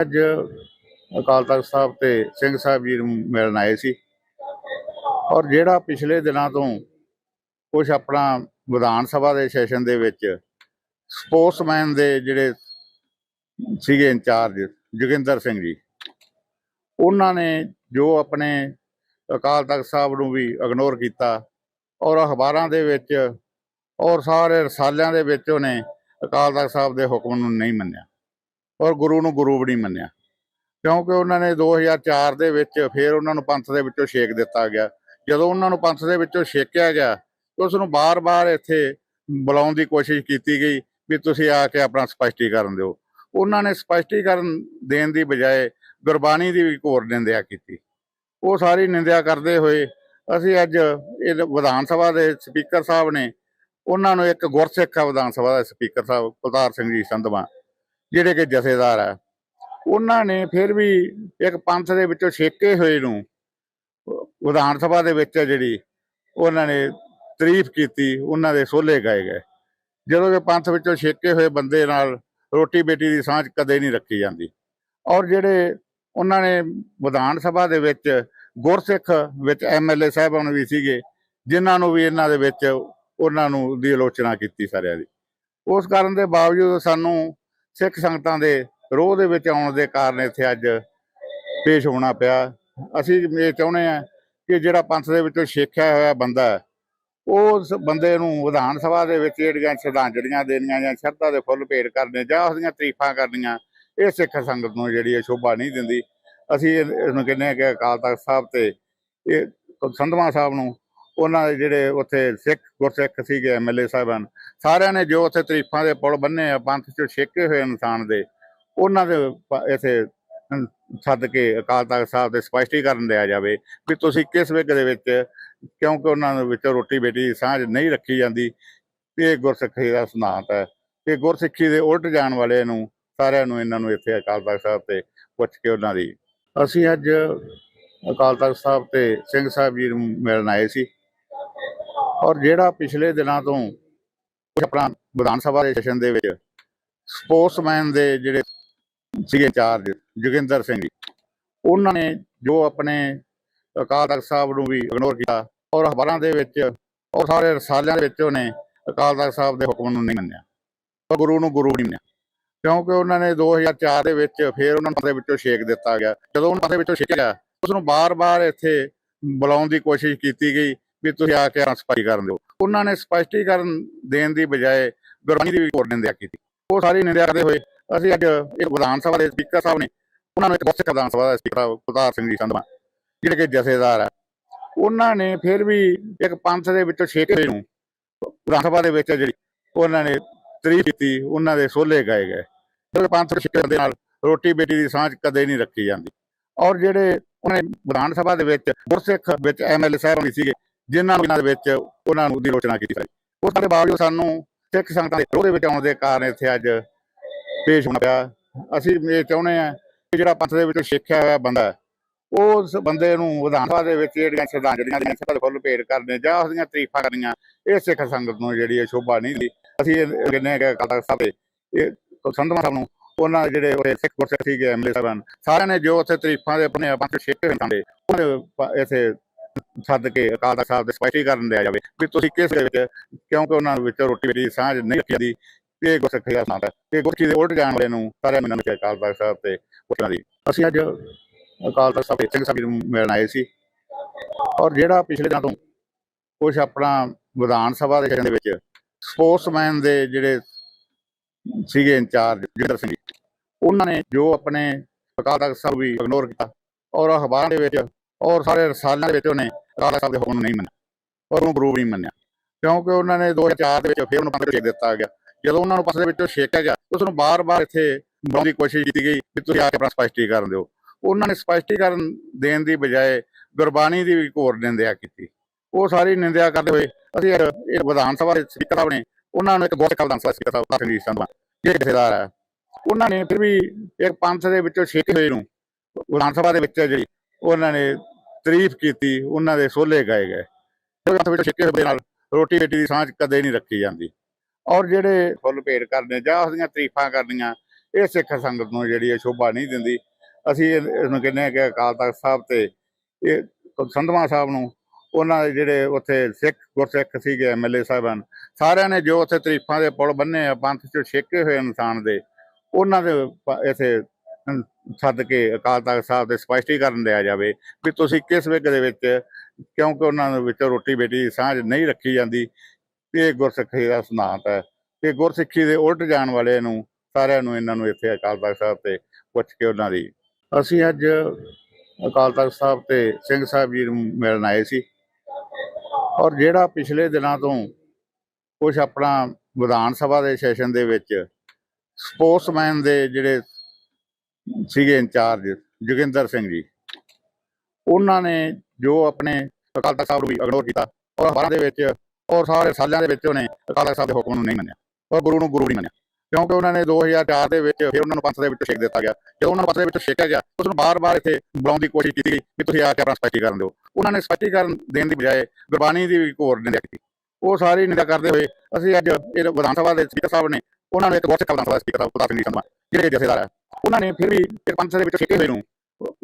ਅੱਜ ਅਕਾਲ ਤਖਤ ਸਾਹਿਬ ਤੇ ਸਿੰਘ ਸਾਹਿਬ ਜੀ ਨੂੰ ਮਿਲਣ ਆਏ ਸੀ। ਔਰ ਜਿਹੜਾ ਪਿਛਲੇ ਦਿਨਾਂ ਤੋਂ ਕੁਝ ਆਪਣਾ ਵਿਧਾਨ ਸਭਾ ਦੇ ਸੈਸ਼ਨ ਦੇ ਵਿੱਚ ਸਪੋਰਟਸਮੈਨ ਦੇ ਜਿਹੜੇ ਸੀਗੇ ਇੰਚਾਰਜ ਜੋਗਿੰਦਰ ਸਿੰਘ ਜੀ, ਉਹਨਾਂ ਨੇ ਜੋ ਆਪਣੇ ਅਕਾਲ ਤਖਤ ਸਾਹਿਬ ਨੂੰ ਵੀ ਇਗਨੋਰ ਕੀਤਾ ਔਰ ਅਖਬਾਰਾਂ ਦੇ ਵਿੱਚ ਔਰ ਸਾਰੇ ਰਸਾਲਿਆਂ ਦੇ ਵਿੱਚ ਉਹਨੇ ਅਕਾਲ ਤਖਤ ਸਾਹਿਬ ਦੇ ਹੁਕਮ ਨੂੰ ਨਹੀਂ ਮੰਨਿਆ। ਔਰ ਗੁਰੂ ਨੂੰ ਗੁਰੂ ਵੀ ਨਹੀਂ ਮੰਨਿਆ। ਕਿਉਂਕਿ ਉਹਨਾਂ ਨੇ 2004 ਦੇ ਵਿੱਚ ਫਿਰ ਉਹਨਾਂ ਨੂੰ ਪੰਥ ਦੇ ਵਿੱਚੋਂ ਛੇਕ ਦਿੱਤਾ ਗਿਆ। ਜਦੋਂ ਉਹਨਾਂ ਨੂੰ ਪੰਥ ਦੇ ਵਿੱਚੋਂ ਛੇਕਿਆ ਗਿਆ, ਤਾਂ ਉਸ ਨੂੰ ਬਾਰ-ਬਾਰ ਇੱਥੇ ਬੁਲਾਉਣ ਦੀ ਕੋਸ਼ਿਸ਼ ਕੀਤੀ ਗਈ ਵੀ ਤੁਸੀਂ ਆ ਕੇ ਆਪਣਾ ਸਪਸ਼ਟੀਕਰਨ ਦਿਓ। ਉਹਨਾਂ ਨੇ ਸਪਸ਼ਟੀਕਰਨ ਦੇਣ ਦੀ ਬਜਾਏ ਗੁਰਬਾਣੀ ਦੀ ਵੀ ਘੋਰ ਨਿੰਦਿਆ ਕੀਤੀ। ਉਹ ਸਾਰੀ ਨਿੰਦਿਆ ਕਰਦੇ ਹੋਏ ਅਸੀਂ ਅੱਜ ਇਹ ਵਿਧਾਨ ਸਭਾ ਦੇ ਸਪੀਕਰ ਸਾਹਿਬ ਨੇ, ਉਹਨਾਂ ਨੂੰ ਇੱਕ ਗੁਰਸਿੱਖ ਆ ਵਿਧਾਨ ਸਭਾ ਦੇ ਸਪੀਕਰ ਸਾਹਿਬ ਕੁਲਤਾਰ ਸਿੰਘ ਜੀ ਸੰਧਵਾ ਜਿਹੜੇ ਕਿ ਜਥੇਦਾਰ ਆ। ਉਹਨਾਂ ਨੇ ਫਿਰ ਵੀ ਇੱਕ ਪੰਥ ਦੇ ਵਿੱਚੋਂ ਛੇਕੇ ਹੋਏ ਨੂੰ, ਵਿਧਾਨ ਸਭਾ ਦੇ ਵਿੱਚ ਜਿਹੜੀ ਉਹਨਾਂ ਨੇ ਤਾਰੀਫ ਕੀਤੀ, ਉਹਨਾਂ ਦੇ ਸੋਲੇ ਗਾਏ ਗਏ। ਜਦੋਂ ਕਿ ਪੰਥ ਵਿੱਚੋਂ ਛੇਕੇ ਹੋਏ ਬੰਦੇ ਨਾਲ ਰੋਟੀ ਬੇਟੀ ਦੀ ਸਾਂਝ ਕਦੇ ਨਹੀਂ ਰੱਖੀ ਜਾਂਦੀ। ਔਰ ਜਿਹੜੇ ਉਹਨਾਂ ਨੇ ਵਿਧਾਨ ਸਭਾ ਦੇ ਵਿੱਚ ਗੁਰਸਿੱਖ ਵਿੱਚ ਐਮਐਲਏ ਸਾਹਿਬਾਨ ਵੀ ਸੀਗੇ, ਜਿਨ੍ਹਾਂ ਨੂੰ ਵੀ ਇਹਨਾਂ ਦੇ ਵਿੱਚ ਉਹਨਾਂ ਨੂੰ ਦੀ ਆਲੋਚਨਾ ਕੀਤੀ ਸਾਰਿਆਂ ਦੀ। ਉਸ ਕਾਰਨ ਦੇ ਬਾਵਜੂਦ ਸਾਨੂੰ ਸਿੱਖ ਸੰਗਤਾਂ ਦੇ ਰੋਹ ਦੇ ਵਿੱਚ ਆਉਣ ਦੇ ਕਾਰਨ ਇੱਥੇ ਅੱਜ ਪੇਸ਼ ਹੋਣਾ ਪਿਆ। ਅਸੀਂ ਇਹ ਚਾਹੁੰਦੇ ਆ ਕਿ ਜਿਹੜਾ ਪੰਥ ਦੇ ਵਿੱਚੋਂ ਸਿੱਖਿਆ ਹੋਇਆ ਬੰਦਾ ਉਸ ਬੰਦੇ ਨੂੰ ਵਿਧਾਨ ਸਭਾ ਦੇ ਵਿੱਚ ਜਿਹੜੀਆਂ ਸ਼ਰਧਾਂਜਲੀਆਂ ਦੇਣੀਆਂ ਜਾਂ ਸ਼ਰਧਾ ਦੇ ਫੁੱਲ ਭੇਟ ਕਰਨੇ ਜਾਂ ਉਸਦੀਆਂ ਤਾਰੀਫਾਂ ਕਰਨੀਆਂ, ਇਹ ਸਿੱਖ ਸੰਗਤ ਨੂੰ ਜਿਹੜੀ ਹੈ ਸ਼ੋਭਾ ਨਹੀਂ ਦਿੰਦੀ। ਅਸੀਂ ਇਹਨੂੰ ਕਹਿੰਦੇ ਆ ਕਿ ਅਕਾਲ ਤਖਤ ਸਾਹਿਬ ਤੇ ਇਹ ਸੰਧਵਾ ਸਾਹਿਬ ਨੂੰ ਉਹਨਾਂ ਦੇ ਜਿਹੜੇ ਉੱਥੇ ਸਿੱਖ ਗੁਰਸਿੱਖ ਸੀਗੇ ਐਮਐਲਏ ਸਾਹਿਬਾਨ, ਸਾਰਿਆਂ ਨੇ ਜੋ ਉੱਥੇ ਤਰੀਫਾਂ ਦੇ ਪੁਲ ਬੰਨੇ ਆ, ਪੰਥ ਚੋਂ ਛੇਕੇ ਹੋਏ ਇਨਸਾਨ ਦੇ, ਉਹਨਾਂ ਦੇ ਪ- ਇੱਥੇ ਸੱਦ ਕੇ ਅਕਾਲ ਤਖਤ ਸਾਹਿਬ ਦੇ ਸਪਸ਼ਟੀਕਰਨ ਦਿਆ ਜਾਵੇ ਵੀ ਤੁਸੀਂ ਕਿਸ ਵਿਗ ਦੇ ਵਿੱਚ, ਕਿਉਂਕਿ ਉਹਨਾਂ ਦੇ ਵਿੱਚ ਰੋਟੀ ਬੇਟੀ ਦੀ ਸਾਂਝ ਨਹੀਂ ਰੱਖੀ ਜਾਂਦੀ ਇਹ ਗੁਰਸਿੱਖੀ ਦਾ ਸਿਧਾਂਤ ਹੈ ਤੇ ਗੁਰਸਿੱਖੀ ਦੇ ਉਲਟ ਜਾਣ ਵਾਲੇ ਨੂੰ, ਸਾਰਿਆਂ ਨੂੰ ਇਹਨਾਂ ਨੂੰ ਇੱਥੇ ਅਕਾਲ ਤਖਤ ਸਾਹਿਬ ਤੇ ਪੁੱਛ ਕੇ ਉਹਨਾਂ ਦੀ। ਅਸੀਂ ਅੱਜ ਅਕਾਲ ਤਖਤ ਸਾਹਿਬ ਤੇ ਸਿੰਘ ਸਾਹਿਬ ਜੀ ਨੂੰ ਮਿਲਣ ਆਏ ਸੀ। ਔਰ ਜਿਹੜਾ ਪਿਛਲੇ ਦਿਨਾਂ ਤੋਂ ਆਪਣਾ ਵਿਧਾਨ ਸਭਾ ਦੇ ਸੈਸ਼ਨ ਦੇ ਵਿੱਚ ਸਪੋਰਟਸਮੈਨ ਦੇ ਜਿਹੜੇ ਸੀਗੇ ਚਾਰਜ ਜੋਗਿੰਦਰ ਸਿੰਘ ਜੀ, ਉਹਨਾਂ ਨੇ ਜੋ ਆਪਣੇ ਅਕਾਲ ਤਖਤ ਸਾਹਿਬ ਨੂੰ ਵੀ ਇਗਨੋਰ ਕੀਤਾ ਔਰ ਅਖਬਾਰਾਂ ਦੇ ਵਿੱਚ ਔਰ ਸਾਰੇ ਰਸਾਲਿਆਂ ਦੇ ਵਿੱਚ ਉਹਨੇ ਅਕਾਲ ਤਖਤ ਸਾਹਿਬ ਦੇ ਹੁਕਮ ਨੂੰ ਨਹੀਂ ਮੰਨਿਆ ਔਰ ਗੁਰੂ ਨੂੰ ਗੁਰੂ ਨਹੀਂ ਮੰਨਿਆ। ਕਿਉਂਕਿ ਉਹਨਾਂ ਨੇ 2004 ਦੇ ਵਿੱਚ ਫਿਰ ਉਹਨਾਂ ਨੂੰ ਦੇ ਵਿੱਚੋਂ ਛੇਕ ਦਿੱਤਾ ਗਿਆ। ਜਦੋਂ ਉਹਨਾਂ ਦੇ ਵਿੱਚੋਂ ਛੇਕਿਆ ਗਿਆ ਉਸ ਨੂੰ ਬਾਰ-ਬਾਰ ਇੱਥੇ ਬੁਲਾਉਣ ਦੀ ਕੋਸ਼ਿਸ਼ ਕੀਤੀ ਗਈ ਵੀ ਤੁਸੀਂ ਆ ਕੇ ਸਪਸ਼ਟੀਕਰਨ ਦਿਓ। ਉਹਨਾਂ ਨੇ ਸਪਸ਼ਟੀਕਰਨ ਦੇਣ ਦੀ ਬਜਾਏ ਗੁਰਬਾਣੀ ਦੀ ਵੀ ਘੋਰ ਨਿੰਦਿਆ ਕੀਤੀ। ਉਹ ਸਾਰੀ ਨਿੰਦਿਆ ਕਰਦੇ ਹੋਏ ਅਸੀਂ ਅੱਜ ਇੱਕ ਵਿਧਾਨ ਸਭਾ ਦੇ ਸਪੀਕਰ ਸਾਹਿਬ ਨੇ ਉਹਨਾਂ ਨੂੰ ਇੱਕ ਗੁਰਸਿੱਖ ਵਿਧਾਨ ਸਭਾ ਦਾ ਸਪੀਕਰ ਕੁਲਤਾਰ ਸਿੰਘ ਜੀ ਸੰਧਵਾ, ਜਿਹੜੇ ਕਿ ਜਥੇਦਾਰ ਆ। ਉਹਨਾਂ ਨੇ ਫਿਰ ਵੀ ਇੱਕ ਪੰਥ ਦੇ ਵਿੱਚੋਂ ਛੇਕੇ ਨੂੰ ਵਿਧਾਨ ਸਭਾ ਦੇ ਵਿੱਚ ਜਿਹੜੀ ਉਹਨਾਂ ਨੇ ਤਾਰੀਫ ਕੀਤੀ, ਉਹਨਾਂ ਦੇ ਸੋਲੇ ਗਏ ਗਏ। ਜਦੋਂ ਪੰਥ ਦੇ ਛੇਕੇ ਦੇ ਨਾਲ ਰੋਟੀ ਬੇਟੀ ਦੀ ਸਾਂਝ ਕਦੇ ਨਹੀਂ ਰੱਖੀ ਜਾਂਦੀ। ਔਰ ਜਿਹੜੇ ਉਹਨੇ ਵਿਧਾਨ ਸਭਾ ਦੇ ਵਿੱਚ ਗੁਰਸਿੱਖ ਵਿੱਚ ਐਮਐਲਏ ਸਾਹਿਬ ਵੀ ਸੀਗੇ ਜਿਨ੍ਹਾਂ ਨੂੰ ਇਹਨਾਂ ਦੇ ਵਿੱਚ ਉਹਨਾਂ ਨੂੰ ਦੀ ਆਲੋਚਨਾ ਕੀਤੀ ਸਾਰੀ। ਉਸ ਦੇ ਬਾਵਜੂਦ ਸਾਨੂੰ ਸਿੱਖ ਸੰਗਤਾਂ ਦੇ ਰੋਹ ਦੇ ਵਿੱਚ ਆਉਣ ਦੇ ਕਾਰਨ ਇੱਥੇ ਅੱਜ ਪੇਸ਼ ਹੋਣਾ ਪਿਆ। ਅਸੀਂ ਇਹ ਚਾਹੁੰਦੇ ਆ ਕਿ ਜਿਹੜਾ ਪੰਥ ਦੇ ਵਿੱਚੋਂ ਸਿੱਖਿਆ ਹੋਇਆ ਬੰਦਾ, ਉਸ ਬੰਦੇ ਨੂੰ ਵਿਧਾਨ ਸਭਾ ਦੇ ਵਿੱਚ ਜਿਹੜੀਆਂ ਸ਼ਰਧਾਂਜਲੀਆਂ ਦੀਆਂ ਸ਼ਰਧਾ ਦੇ ਫੁੱਲ ਭੇਟ ਕਰਨੇ ਜਾਂ ਉਸਦੀਆਂ ਤਾਰੀਫਾਂ ਕਰਨੀਆਂ, ਇਹ ਸਿੱਖ ਸੰਗਤ ਨੂੰ ਜਿਹੜੀ ਇਹ ਸ਼ੋਭਾ ਨਹੀਂ ਦਿੰਦੀ। ਅਸੀਂ ਇਹ ਕਹਿੰਦੇ ਸਾਹਿਬ ਦੇ ਇਹ ਸੰਧਵਾ ਸਾਹਿਬ ਨੂੰ ਉਹਨਾਂ ਦੇ ਜਿਹੜੇ ਉਹ ਸਿੱਖ ਗੁਰਸਿੱਖ ਸੀਗੇ ਐਮਐਲਏ ਸਾਹਿਬਾਨ, ਸਾਰਿਆਂ ਨੇ ਜੋ ਉੱਥੇ ਤਾਰੀਫਾਂ ਦੇ ਆਪਣੇ ਪੰਥ ਛੇਕੇ ਹੋਏ ਨੇ ਉਹਨੇ ਇੱਥੇ ਸੱਦ ਕੇ ਅਕਾਲ ਤਖਤ ਸਾਹਿਬ ਦੇ ਸਪਸ਼ਟੀਕਰਨ ਦਿਆ ਜਾਵੇ ਵੀ ਤੁਸੀਂ ਕਿਸ ਦੇ ਵਿੱਚ, ਕਿਉਂਕਿ ਉਹਨਾਂ ਵਿੱਚ ਰੋਟੀ ਬੇਟੀ ਸਾਂਝ ਨਹੀਂ ਰੱਖੀ ਜਾਂਦੀ, ਇਹ ਗੁਰਸਿੱਖੀ ਦਾ ਸਿਧਾਂਤ ਹੈ। ਤੇ ਗੁਰਕੀ ਦੇ ਉਲਟ ਜਾਣ ਵਾਲੇ ਨੂੰ ਸਾਰਿਆਂ ਨੂੰ ਨਮਸਕਾਰ ਅਕਾਲ ਤਖਤ ਸਾਹਿਬ ਤੇ ਪੁੱਛਣਾ ਦੀ ਅਸੀਂ ਅੱਜ ਅਕਾਲ ਤਖਤ ਸਾਹਿਬ ਸਿੰਘ ਸਾਹਿਬ ਨੂੰ ਮਿਲਣ ਆਏ ਸੀ। ਔਰ ਜਿਹੜਾ ਪਿਛਲੇ ਦਿਨਾਂ ਤੋਂ ਕੁਝ ਆਪਣਾ ਵਿਧਾਨ ਸਭਾ ਦੇ ਸੈਸ਼ਨ ਦੇ ਵਿੱਚ ਸਪੋਰਟਸਮੈਨ ਦੇ ਜਿਹੜੇ ਸੀਗੇ ਇੰਚਾਰਜ, ਜੋਗਿੰਦਰ ਸਿੰਘ ਉਹਨਾਂ ਨੇ ਜੋ ਆਪਣੇ ਅਕਾਲ ਤਖਤ ਸਾਹਿਬ ਵੀ ਇਗਨੋਰ ਕੀਤਾ, ਔਰ ਅਖਬਾਰਾਂ ਦੇ ਵਿੱਚ ਔਰ ਸਾਰੇ ਰਸਾਲਿਆਂ ਦੇ ਵਿੱਚ ਉਹਨੇ ਅਕਾਲ ਸਾਹਿਬ ਦੇ ਹੁਕਮ ਨੂੰ ਨਹੀਂ ਮੰਨਿਆ ਔਰ ਉਹਨੂੰ ਗੁਰੂ ਨਹੀਂ ਮੰਨਿਆ। ਕਿਉਂਕਿ ਉਹਨਾਂ ਨੇ 2004 ਦੇ ਵਿੱਚ ਫਿਰ ਉਹਨੂੰ ਪੰਥ ਦੇ ਦਿੱਤਾ ਗਿਆ। ਜਦੋਂ ਉਹਨਾਂ ਨੂੰ ਪੰਥ ਵਿੱਚੋਂ ਛੇਕਿਆ ਗਿਆ ਉਸ ਨੂੰ ਬਾਰ-ਬਾਰ ਇੱਥੇ ਬੁਲਾਉਣ ਦੀ ਕੋਸ਼ਿਸ਼ ਕੀਤੀ ਗਈ ਕਿ ਤੁਸੀਂ ਆ ਕੇ ਆਪਣਾ ਸਪਸ਼ਟੀਕਰਨ ਦਿਓ। ਉਹਨਾਂ ਨੇ ਸਪਸ਼ਟੀਕਰਨ ਦੇਣ ਦੀ ਬਜਾਏ ਗੁਰਬਾਣੀ ਦੀ ਵੀ ਘੋਰ ਨਿੰਦਿਆ ਕੀਤੀ। ਉਹ ਸਾਰੀ ਨਿੰਦਿਆ ਕਰਦੇ ਹੋਏ ਅਸੀਂ ਇਹ ਵਿਧਾਨ ਸਭਾ ਦੇ ਸਪੀਕਰ ਸਾਹਿਬ ਨੇ ਉਹਨਾਂ ਨੂੰ ਇੱਕ ਗੁਰਸਿੱਖ ਵਿਧਾਨ ਸਭਾ ਸਪੀਕਰ ਸਾਹਿਬ ਕੁਲਤਾਰ ਸਿੰਘ ਜੀ ਸੰਧਵਾ ਜਥੇਦਾਰ ਆ ਉਹਨਾਂ ਨੇ ਫਿਰ ਵੀ ਇੱਕ ਪੰਥ ਦੇ ਵਿੱਚੋਂ ਛੇਕੇ ਹੋਏ ਨੂੰ ਵਿਧਾਨ ਸਭਾ ਦੇ ਵਿੱਚ ਜਿਹੜੀ ਉਹਨਾਂ ਨੇ ਤਾਰੀਫ ਕੀਤੀ, ਉਹਨਾਂ ਦੇ ਸੋਲੇ ਗਏ ਗਏ। ਜਦੋਂ ਪੰਥ ਵਿੱਚੋਂ ਨਾਲ ਰੋਟੀ ਬੇਟੀ ਦੀ ਸਾਂਝ ਕਦੇ ਨਹੀਂ ਰੱਖੀ ਜਾਂਦੀ। ਔਰ ਜਿਹੜੇ ਫੁੱਲ ਭੇਟ ਕਰਨੇ ਜਾਂ ਉਸਦੀਆਂ ਤਾਰੀਫਾਂ ਕਰਨੀਆਂ, ਇਹ ਸਿੱਖ ਸੰਗਤ ਨੂੰ ਜਿਹੜੀ ਹੈ ਸ਼ੋਭਾ ਨਹੀਂ ਦਿੰਦੀ। ਅਸੀਂ ਇਹਨੂੰ ਕਹਿੰਦੇ ਹਾਂ ਕਿ ਅਕਾਲ ਤਖਤ ਸਾਹਿਬ ਤੇ ਇਹ ਸੰਧਵਾ ਸਾਹਿਬ ਨੂੰ ਉਹਨਾਂ ਦੇ ਜਿਹੜੇ ਉੱਥੇ ਸਿੱਖ, ਗੁਰਸਿੱਖ ਸੀਗੇ ਐਮਐਲਏ ਸਾਹਿਬਾਨ ਸਾਰਿਆਂ ਨੇ ਜੋ ਉੱਥੇ ਤਰੀਫਾਂ ਦੇ ਪੁਲ ਬੰਨੇ ਆ, ਪੰਥ ਚੋਂ ਛੇਕੇ ਹੋਏ ਇਨਸਾਨ ਦੇ, ਉਹਨਾਂ ਦੇ ਪ- ਇੱਥੇ ਸੱਦ ਕੇ ਅਕਾਲ ਤਖਤ ਸਾਹਿਬ ਦੇ ਸਪਸ਼ਟੀਕਰਨ ਲਿਆ ਜਾਵੇ ਵੀ ਤੁਸੀਂ ਕਿਸ ਵਿਗ ਦੇ ਵਿੱਚ, ਕਿਉਂਕਿ ਉਹਨਾਂ ਦੇ ਵਿੱਚ ਰੋਟੀ ਬੇਟੀ ਦੀ ਸਾਂਝ ਨਹੀਂ ਰੱਖੀ ਜਾਂਦੀ, ਇਹ ਗੁਰਸਿੱਖੀ ਦਾ ਸਿਧਾਂਤ ਹੈ। ਤੇ ਗੁਰਸਿੱਖੀ ਦੇ ਉਲਟ ਜਾਣ ਵਾਲੇ ਨੂੰ, ਸਾਰਿਆਂ ਨੂੰ ਇਹਨਾਂ ਨੂੰ ਇੱਥੇ ਅਕਾਲ ਤਖਤ ਸਾਹਿਬ ਤੇ ਪੁੱਛ ਕੇ ਉਹਨਾਂ ਦੀ। ਅਸੀਂ ਅੱਜ ਅਕਾਲ ਤਖਤ ਸਾਹਿਬ ਤੇ ਸਿੰਘ ਸਾਹਿਬ ਜੀ ਨੂੰ ਮਿਲਣ ਆਏ ਸੀ। ਔਰ ਜਿਹੜਾ ਪਿਛਲੇ ਦਿਨਾਂ ਤੋਂ ਕੁਝ ਆਪਣਾ ਵਿਧਾਨ ਸਭਾ ਦੇ ਸੈਸ਼ਨ ਦੇ ਵਿੱਚ ਸਪੋਰਟਸਮੈਨ ਦੇ ਜਿਹੜੇ ਸੀਗੇ ਇੰਚਾਰਜ, ਜੋਗਿੰਦਰ ਸਿੰਘ ਜੀ। ਉਹਨਾਂ ਨੇ ਜੋ ਆਪਣੇ ਅਕਾਲ ਤਖਤ ਸਾਹਿਬ ਨੂੰ ਵੀ ਇਗਨੋਰ ਕੀਤਾ ਔਰ ਅਖਬਾਰਾਂ ਦੇ ਵਿੱਚ ਔਰ ਸਾਰੇ ਸਾਲਾਂ ਦੇ ਵਿੱਚ ਉਹਨੇ ਅਕਾਲ ਤਖਤ ਸਾਹਿਬ ਦੇ ਹੁਕਮ ਨੂੰ ਨਹੀਂ ਮੰਨਿਆ। ਔਰ ਗੁਰੂ ਨੂੰ ਗੁਰੂ ਨਹੀਂ ਮੰਨਿਆ। ਕਿਉਂਕਿ ਉਹਨਾਂ ਨੇ 2004 ਦੇ ਵਿੱਚ ਫਿਰ ਉਹਨਾਂ ਨੂੰ ਪੰਥ ਦੇ ਵਿੱਚੋਂ ਛੇਕ ਦਿੱਤਾ ਗਿਆ। ਜਦੋਂ ਉਹਨਾਂ ਨੂੰ ਪੰਥ ਦੇ ਵਿੱਚੋਂ ਛੇਕਿਆ ਗਿਆ ਉਸ ਨੂੰ ਬਾਰ-ਬਾਰ ਇੱਥੇ ਬੁਲਾਉਣ ਦੀ ਕੋਸ਼ਿਸ਼ ਕੀਤੀ ਗਈ ਕਿ ਤੁਸੀਂ ਆ ਕੇ ਆਪਣਾ ਸਪਸ਼ਟੀਕਰਨ ਦਿਓ। ਉਹਨਾਂ ਨੇ ਸਪਸ਼ਟੀਕਰਨ ਦੇਣ ਦੀ ਬਜਾਏ ਗੁਰਬਾਣੀ ਦੀ ਵੀ ਘੋਰ ਨਿੰਦਿਆ ਕੀਤੀ। ਉਹ ਸਾਰੀ ਨਿੰਦਾ ਕਰਦੇ ਹੋਏ ਅਸੀਂ ਅੱਜ ਇਹ ਵਿਧਾਨ ਸਭਾ ਦੇ ਸਪੀਕਰ ਸਾਹਿਬ ਨੇ ਉਹਨਾਂ ਨੂੰ ਇੱਕ ਗੁਰਸਿੱਖ ਵਿਧਾਨ ਸਪੀਕਰ ਸਾਹਿਬ, ਪ੍ਰਤਾਪ ਸਿੰਘ ਜੀ ਜਿਹੜੇ ਜਥੇਦਾਰ ਹੈ ਉਹਨਾਂ ਨੇ ਫਿਰ ਵੀ ਇਹ ਦੇ ਵਿੱਚੋਂ ਛੇਕੇ ਹੋਏ ਨੂੰ,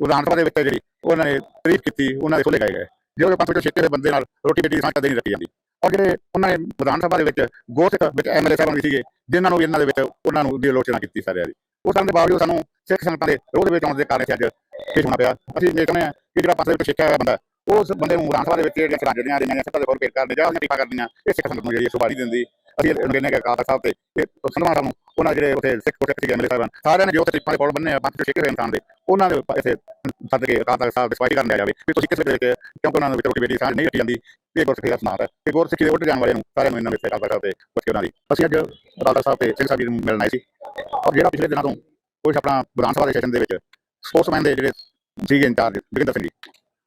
ਵਿਧਾਨ ਸਭਾ ਦੇ ਵਿੱਚ ਜਿਹੜੀ ਉਹਨਾਂ ਨੇ ਤਾਰੀਫ ਕੀਤੀ, ਉਹਨਾਂ ਦੇ ਖੁੱਲੇ ਗਏ। ਗਏ ਜਿਹੜੇ ਪੰਥ ਵਿੱਚੋਂ ਛੇਕੇ ਹੋਏ ਬੰਦੇ ਨਾਲ ਰੋਟੀ ਬੇਟੀ ਦੀ ਸਾਂਝ ਕਦੇ ਨਹੀਂ ਰੱਖੀ ਜਾਂਦੀ। ਔਰ ਜਿਹੜੇ ਉਹਨਾਂ ਨੇ ਵਿਧਾਨ ਸਭਾ ਦੇ ਵਿੱਚ ਗੁਰਸਿੱਖ ਵਿੱਚ ਐਮਐਲਏ ਸਾਹਿਬਾਨ ਵੀ ਸੀਗੇ, ਜਿਨ੍ਹਾਂ ਨੂੰ ਇਹਨਾਂ ਦੇ ਵਿੱਚ ਉਹਨਾਂ ਨੂੰ ਦੀ ਆਲੋਚਨਾ ਕੀਤੀ ਸਾਰਿਆਂ ਦੀ। ਉਸ ਦੇ ਬਾਵਜੂਦ ਸਾਨੂੰ ਸਿੱਖ ਸੰਗਤਾਂ ਦੇ ਵਿਰੋਧ ਵਿੱਚ ਆਉਣ ਦੇ ਕਾਰਨ ਇੱਥੇ ਅੱਜ ਪੇਸ਼ ਹੋਣਾ ਪਿਆ। ਅਸੀਂ ਇਹ ਚਾਹੁੰਦੇ ਹਾਂ ਕਿ ਜਿਹੜਾ ਪਾਸੇ ਵਿੱਚ ਛੇਕਿਆ ਹੋਇਆ ਬੰਦਾ, ਉਸ ਬੰਦੇ ਨੂੰ ਵਿਧਾਨ ਸਭਾ ਦੇ ਵਿੱਚ ਜਿਹੜੀਆਂ ਚਲਾਨ ਜਿਹੜੀਆਂ ਜਿਹੜੀਆਂ ਸੱਤਾ ਦੇ ਕੋਲ ਪੇਸ਼ ਕਰਨ ਜਾਂ ਉਹਦੀਆਂ ਟੀਕਾ ਕਰਦੀਆਂ ਇਹ ਸਿੱਖ ਸੰਗਤ ਨੂੰ ਜਿਹੜੀ ਸ਼ੋਭਾ ਦਿੰਦੀ। ਅਸੀਂ ਇਹਨੂੰ ਕਹਿੰਦੇ ਕਿ ਅਕਾਲ ਸਾਹਿਬ ਤੇ ਸੰਧਵਾ ਸਾਹਿਬ ਨੂੰ, ਉਹਨਾਂ ਜਿਹੜੇ ਉੱਥੇ ਸਿੱਖ ਗੁਰਸਿੱਖ ਸੀਗੇ ਐਮਐਲਏ ਸਾਹਿਬਾਨ ਸਾਰਿਆਂ ਨੇ ਜੋ ਉੱਥੇ ਦੇ ਕੋਲ ਬੰਨੇ ਆ ਪੰਥ ਚੋਂ ਛੇਕੇ ਇਨਸਾਨ ਦੇ, ਉਹਨਾਂ ਦੇ ਇੱਥੇ ਸੱਦ ਕੇ ਅਕਾਲ ਤਖਤ ਸਾਹਿਬ ਦੇ ਸਪਾਈ ਕਰਨ ਲਿਆ ਜਾਵੇ, ਵੀ ਤੁਸੀਂ ਕਿਸ ਵਿੱਚ ਕਿਉਂਕਿ ਉਹਨਾਂ ਦੇ ਵਿੱਚ ਰੋਟੀ ਬੇਟੀ ਸਾਂਝ ਨਹੀਂ ਰੱਖੀ ਜਾਂਦੀ ਇਹ ਗੁਰਸਿੱਖੀ ਦਾ ਸਮਾਨ ਹੈ, ਤੇ ਗੁਰਸਿੱਖੀ ਦੇ ਉੱਟ ਜਾਣ ਵਾਲਿਆਂ ਨੂੰ ਸਾਰਿਆਂ ਨੂੰ ਇਹਨਾਂ ਵਿੱਚ ਅਕਾਲ ਸਾਹਿਬ ਤੇ ਪੁੱਛ ਉਹਨਾਂ ਦੀ। ਅਸੀਂ ਅੱਜ ਅਕਾਲ ਸਾਹਿਬ ਤੇ ਸਿੰਘ ਸਾਹਿਬ ਜੀ ਨੂੰ ਮਿਲਣ ਆਏ ਸੀ, ਔਰ ਜਿਹੜਾ ਪਿਛਲੇ ਦਿਨਾਂ ਤੋਂ ਕੁਝ ਆਪਣਾ ਵਿਧਾਨ ਸਭਾ ਦੇ ਸੈਸ਼ਨ ਦੇ ਵਿੱਚ ਸਪੋਰਟਸਮੈਨ ਦੇ ਜਿਹੜੇ ਸੀਗੇ ਇੰਚਾਰਜ, ਜੋਗਿੰਦਰ ਸਿੰਘ ਜੀ,